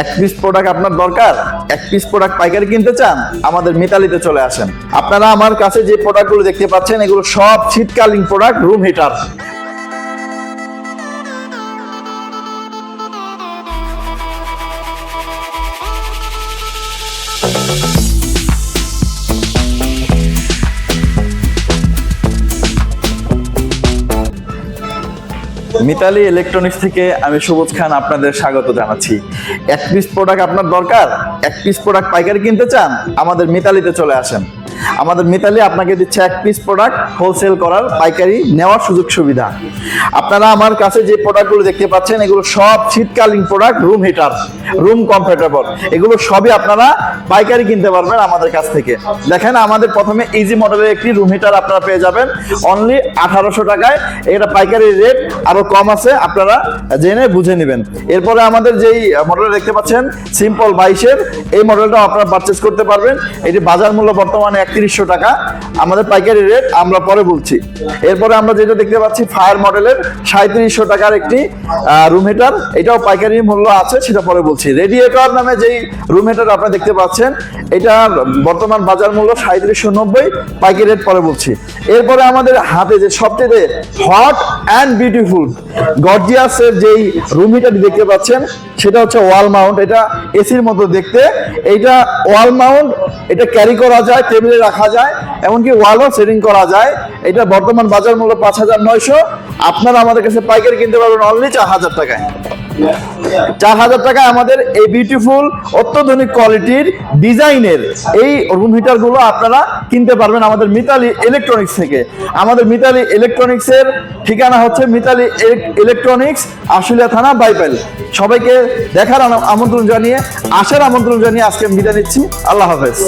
এক piece product আপনার দরকার, এক পিস প্রোডাক্ট পাইকারি কিনতে চান, আমাদের মিতালিতে চলে আসেন। আপনারা আমার কাছে যে প্রোডাক্টগুলো দেখতে পাচ্ছেন, এগুলো সব শীতকালীন product room heater Mitali electronics থেকে আমি সবুজ খান আপনাদের স্বাগত জানাচ্ছি। এক পিস প্রোডাক্ট আপনার দরকার, এক পিস প্রোডাক্ট পাইকারি কিনতে চান, আমাদের মিতালিতে চলে আসেন। আমাদের মিতালি আপনাকে দিচ্ছে এক পিস প্রোডাক্ট হোলসেল করার পাইকারি নেওয়ার সুযোগ সুবিধা। আপনারা আমার কাছে যে প্রোডাক্টগুলো দেখতে পাচ্ছেন, এগুলো সব শীতকালীন product room heater room comfortable এগুলো সবই আপনারা পাইকারি কিনতে পারবেন আমাদের কাছ থেকে। দেখেন, আমাদের প্রথমে ইজি মডেলের একটি রুম হিটার আপনারা পেয়ে যাবেন। অনলি আঠারোশো টাকায়। এটা পাইকারি রেট আরও কম আছে, আপনারা জেনে বুঝে নেবেন। এরপরে আমাদের যেই মডেল দেখতে পাচ্ছেন সিম্পল বাইশের, এই মডেলটা আপনারা পারচেস করতে পারবেন। এটি বাজার মূল্য বর্তমানে একত্রিশশো টাকা। আমাদের পাইকারি রেট আমরা পরে বলছি। এরপরে আমরা যেটা দেখতে পাচ্ছি ফায়ার মডেলের সাঁত্রিশশো টাকার একটি রুম হিটার এটাও পাইকারি মূল্য আছে, সেটা পরে বলছি। রেডিয়েটর নামে যেই রুম হিটার আপনারা দেখতে পাচ্ছেন এটা বর্তমান বাজার মূল্য সাঁত্রিশশো নব্বই, পাইকারি রেট পরে বলছি। এরপরে আমাদের হাতে যে সবচেয়ে হট অ্যান্ড বিউটিফুল গর্জিয়াসের যেই রুম হিটার দেখতে পাচ্ছেন, সেটা হচ্ছে ওয়াল মাউন্ট এটা এসির মতো দেখতে। এইটা ওয়াল মাউন্ট এটা ক্যারি করা যায় টেবিলে রাখা যায়, এমনকি ওয়ালও সেটিং করা যায়। এটা বর্তমান বাজার মূল্য পাঁচ হাজার নয়শো। আপনারা আমাদের কাছে পাইকারি কিনতে পারবেন অনলি চার হাজার টাকায়। চার হাজার টাকা আমাদের এই বিউটিফুল অত্যাধুনিক কোয়ালিটির ডিজাইনের এই রুম হিটারগুলো আপনারা কিনতে পারবেন আমাদের মিতালি ইলেকট্রনিক্স থেকে। আমাদের মিতালি ইলেকট্রনিক্স এর ঠিকানা হচ্ছে মিতালি ইলেকট্রনিক্স আশুলিয়া থানা বাইপেল সবাইকে দেখার আমন্ত্রণ জানিয়ে, আসার আমন্ত্রণ জানিয়ে আজকে বিদায় নিচ্ছি। আল্লাহ হাফেজ।